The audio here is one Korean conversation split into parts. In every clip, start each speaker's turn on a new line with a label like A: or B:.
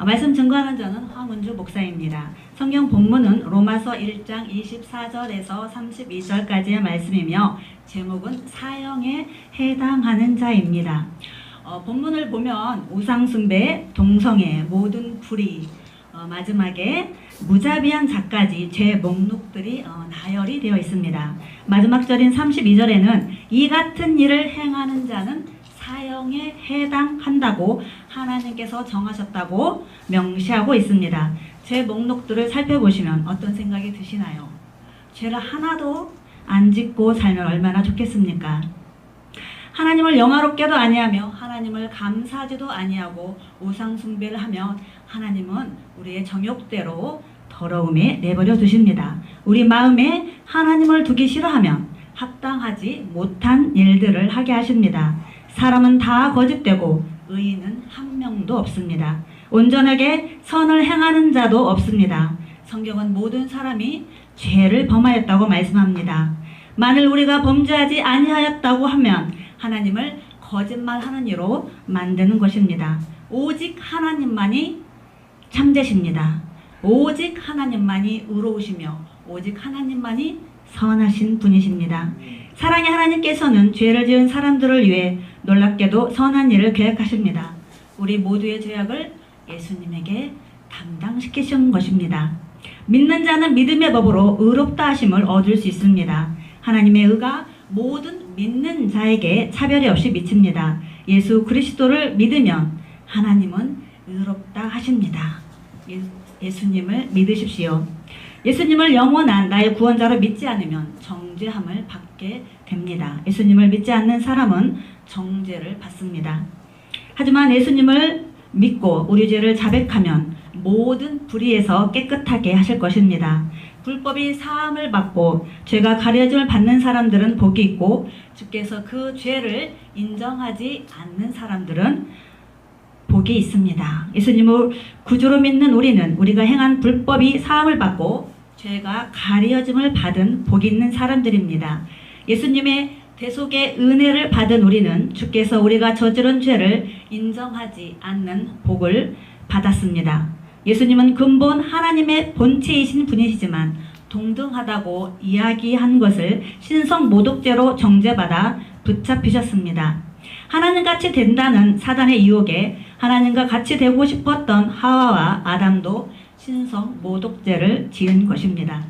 A: 아, 말씀 증거하는 저는 황은주 목사입니다. 성경 본문은 로마서 1장 24절에서 32절까지의 말씀이며 제목은 사형에 해당하는 자입니다. 어, 본문을 보면 우상숭배, 동성애, 모든 불의, 어, 마지막에 무자비한 자까지 죄 목록들이 어, 나열이 되어 있습니다. 마지막 절인 32절에는 이 같은 일을 행하는 자는 사형에 해당한다고 하나님께서 정하셨다고 명시하고 있습니다. 죄 목록들을 살펴보시면 어떤 생각이 드시나요? 죄를 하나도 안 짓고 살면 얼마나 좋겠습니까? 하나님을 영화롭게도 아니하며 하나님을 감사하지도 아니하고 우상 숭배를 하면 하나님은 우리의 정욕대로 더러움에 내버려 두십니다. 우리 마음에 하나님을 두기 싫어하면 합당하지 못한 일들을 하게 하십니다. 사람은 다 거짓되고 의인은 한 명도 없습니다. 온전하게 선을 행하는 자도 없습니다. 성경은 모든 사람이 죄를 범하였다고 말씀합니다. 만일 우리가 범죄하지 아니하였다고 하면 하나님을 거짓말하는 이로 만드는 것입니다. 오직 하나님만이 참되십니다. 오직 하나님만이 의로우시며 오직 하나님만이 선하신 분이십니다. 사랑의 하나님께서는 죄를 지은 사람들을 위해 놀랍게도 선한 일을 계획하십니다. 우리 모두의 죄악을 예수님에게 담당시키신 것입니다. 믿는 자는 믿음의 법으로 의롭다 하심을 얻을 수 있습니다. 하나님의 의가 모든 믿는 자에게 차별이 없이 미칩니다. 예수 그리스도를 믿으면 하나님은 의롭다 하십니다. 예, 예수님을 믿으십시오. 예수님을 영원한 나의 구원자로 믿지 않으면 정죄함을 받게 됩니다. 예수님을 믿지 않는 사람은 정죄를 받습니다. 하지만 예수님을 믿고 우리 죄를 자백하면 모든 불의에서 깨끗하게 하실 것입니다. 불법이 사함을 받고 죄가 가려짐을 받는 사람들은 복이 있고 주께서 그 죄를 인정하지 않는 사람들은 복이 있습니다. 예수님을 구주로 믿는 우리는 우리가 행한 불법이 사함을 받고 죄가 가려짐을 받은 복 있는 사람들입니다. 예수님의 대속의 은혜를 받은 우리는 주께서 우리가 저지른 죄를 인정하지 않는 복을 받았습니다. 예수님은 근본 하나님의 본체이신 분이시지만 동등하다고 이야기한 것을 신성 모독죄로 정죄받아 붙잡히셨습니다. 하나님 같이 된다는 사단의 유혹에 하나님과 같이 되고 싶었던 하와와 아담도 신성 모독죄를 지은 것입니다.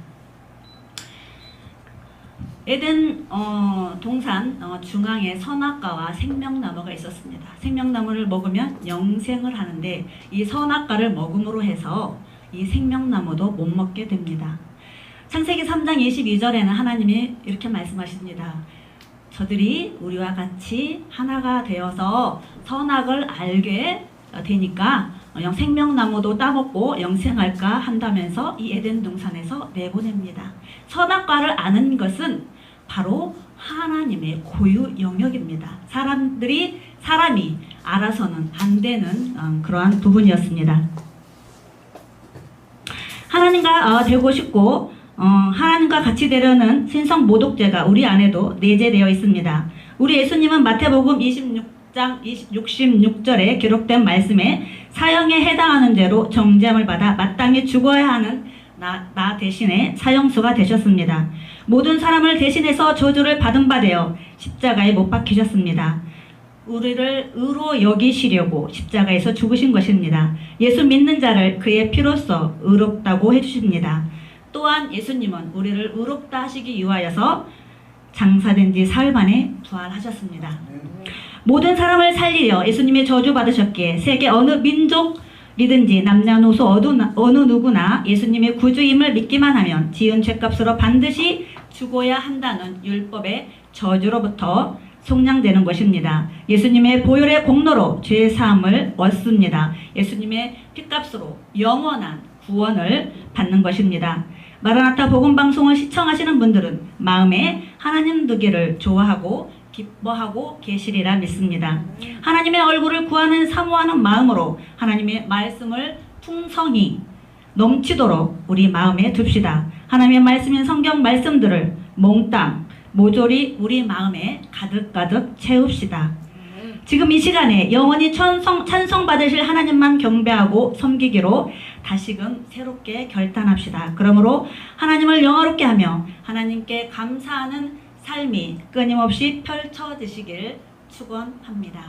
A: 에덴 어, 동산 어, 중앙에 선악과와 생명나무가 있었습니다. 생명나무를 먹으면 영생을 하는데 이 선악과를 먹음으로 해서 이 생명나무도 못 먹게 됩니다. 창세기 3장 22절에는 하나님이 이렇게 말씀하십니다. 저들이 우리와 같이 하나가 되어서 선악을 알게 되니까 영 생명나무도 따먹고 영생할까 한다면서 이 에덴 동산에서 내보냅니다. 선악과를 아는 것은 바로 하나님의 고유 영역입니다. 사람들이 사람이 알아서는 안 되는 음, 그러한 부분이었습니다. 하나님과 어, 되고 싶고 어, 하나님과 같이 되려는 신성 모독죄가 우리 안에도 내재되어 있습니다. 우리 예수님은 마태복음 26장 66절에 기록된 말씀에 사형에 해당하는 죄로 정죄함을 받아 마땅히 죽어야 하는 나, 나 대신에 사형수가 되셨습니다. 모든 사람을 대신해서 저주를 받은 바 되어 십자가에 못 박히셨습니다. 우리를 의로 여기시려고 십자가에서 죽으신 것입니다. 예수 믿는 자를 그의 피로써 의롭다고 해주십니다. 또한 예수님은 우리를 의롭다 하시기 위하여서 장사된 지 사흘 만에 부활하셨습니다. 모든 사람을 살리려 예수님의 저주 받으셨기에 세계 어느 민족이든지 남녀노소 어느, 누구나 예수님의 구주임을 믿기만 하면 지은 죄값으로 반드시 죽어야 한다는 율법의 저주로부터 속량되는 것입니다. 예수님의 보혈의 공로로 죄 사함을 얻습니다. 예수님의 핏값으로 영원한 구원을 받는 것입니다. 마라나타 복음 방송을 시청하시는 분들은 마음에 하나님 두기를 좋아하고 기뻐하고 계시리라 믿습니다. 하나님의 얼굴을 구하는 사모하는 마음으로 하나님의 말씀을 풍성히 넘치도록 우리 마음에 둡시다. 하나님의 말씀인 성경 말씀들을 몽땅 모조리 우리 마음에 가득가득 채웁시다. 지금 이 시간에 영원히 찬송, 찬송 받으실 하나님만 경배하고 섬기기로 다시금 새롭게 결단합시다. 그러므로 하나님을 영화롭게 하며 하나님께 감사하는 삶이 끊임없이 펼쳐지시길 축원합니다.